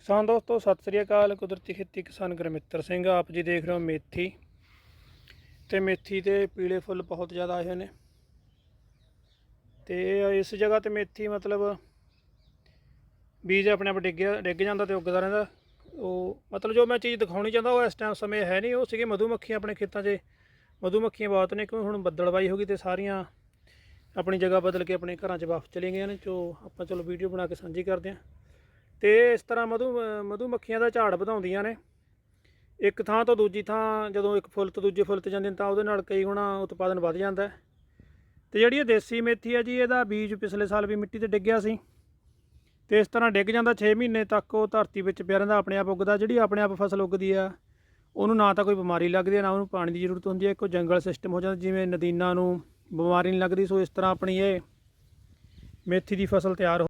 ਕਿਸਾਨ ਦੋਸਤੋ, ਸਤਿ ਸ੍ਰੀ ਅਕਾਲ। ਕੁਦਰਤੀ ਖੇਤੀ ਕਿਸਾਨ ਗੁਰਮਿੱਤਰ ਸਿੰਘ, ਆਪ ਜੀ ਦੇਖ ਰਹੇ ਹੋ ਮੇਥੀ। ਤੇ ਮੇਥੀ ਤੇ ਪੀਲੇ ਫੁੱਲ ਬਹੁਤ ਜ਼ਿਆਦਾ ਆਏ ਹੋਏ ਨੇ। ਤੇ ਇਸ ਜਗ੍ਹਾ ਤੇ ਮੇਥੀ ਮਤਲਬ ਬੀਜ ਆਪਣੇ ਆਪ ਡਿੱਗਿਆ ਡਿੱਗ ਜਾਂਦਾ ਤੇ ਉੱਗਦਾ ਰਹਿੰਦਾ। ਉਹ ਮਤਲਬ ਜੋ ਮੈਂ ਚੀਜ਼ ਦਿਖਾਉਣੀ ਚਾਹੁੰਦਾ, ਉਹ ਇਸ ਟਾਈਮ ਸਮੇਂ ਹੈ ਨਹੀਂ। ਉਹ ਸੀਗੇ ਮਧੂਮੱਖੀਆਂ ਆਪਣੇ ਖੇਤਾਂ 'ਚ। ਮਧੂਮੱਖੀਆਂ ਬਹੁਤ ਨੇ, ਕਿਉਂਕਿ ਹੁਣ ਬੱਦਲਵਾਈ ਹੋ ਗਈ ਤੇ ਸਾਰੀਆਂ ਆਪਣੀ ਜਗ੍ਹਾ ਬਦਲ ਕੇ ਆਪਣੇ ਘਰਾਂ 'ਚ ਵਾਪਸ ਚਲੇ ਗਈਆਂ ਨੇ। ਜੋ ਆਪਾਂ ਚਲੋ ਵੀਡੀਓ ਬਣਾ ਕੇ ਸਾਂਝੀ ਕਰਦੇ ਹਾਂ। ਤੇ ਇਸ ਤਰ੍ਹਾਂ ਮਧੂ ਮਧੂ ਮੱਖੀਆਂ ਦਾ ਝਾੜ ਵਧਾਉਂਦੀਆਂ ਨੇ। ਇੱਕ ਥਾਂ ਤੋਂ ਦੂਜੀ ਥਾਂ ਜਦੋਂ ਇੱਕ ਫੁੱਲ ਤੋਂ ਦੂਜੇ ਫੁੱਲ ਤੇ ਜਾਂਦੇ ਤਾਂ ਉਹਦੇ ਨਾਲ ਕਈ ਗੁਣਾ ਉਤਪਾਦਨ ਵੱਧ ਜਾਂਦਾ ਹੈ। ਤੇ ਜਿਹੜੀ ਇਹ ਦੇਸੀ ਮੇਥੀ ਹੈ ਜੀ, ਇਹਦਾ ਬੀਜ ਪਿਛਲੇ ਸਾਲ ਵੀ ਮਿੱਟੀ ਤੇ ਡਿੱਗਿਆ ਸੀ। ਤੇ ਇਸ ਤਰ੍ਹਾਂ ਡਿੱਗ ਜਾਂਦਾ 6 ਮਹੀਨੇ ਤੱਕ ਉਹ ਧਰਤੀ ਵਿੱਚ ਪਿਆ ਰਹਿੰਦਾ, ਆਪਣੇ ਆਪ ਉੱਗਦਾ। ਜਿਹੜੀ ਆਪਣੇ ਆਪ ਫਸਲ ਉੱਗਦੀ ਆ, ਉਹਨੂੰ ਨਾ ਤਾਂ ਕੋਈ ਬਿਮਾਰੀ ਲੱਗਦੀ ਹੈ ਨਾ ਉਹਨੂੰ ਪਾਣੀ ਦੀ ਜ਼ਰੂਰਤ ਹੁੰਦੀ ਹੈ ਕੋਈ ਜੰਗਲ ਸਿਸਟਮ ਹੋ ਜਾਂਦਾ, ਜਿਵੇਂ ਨਦੀਨਾਂ ਨੂੰ ਬਿਮਾਰੀ ਨਹੀਂ ਲੱਗਦੀ। ਸੋ ਇਸ ਤਰ੍ਹਾਂ ਆਪਣੀ ਇਹ ਮੇਥੀ ਦੀ ਫਸਲ ਤਿਆਰ ਹੋ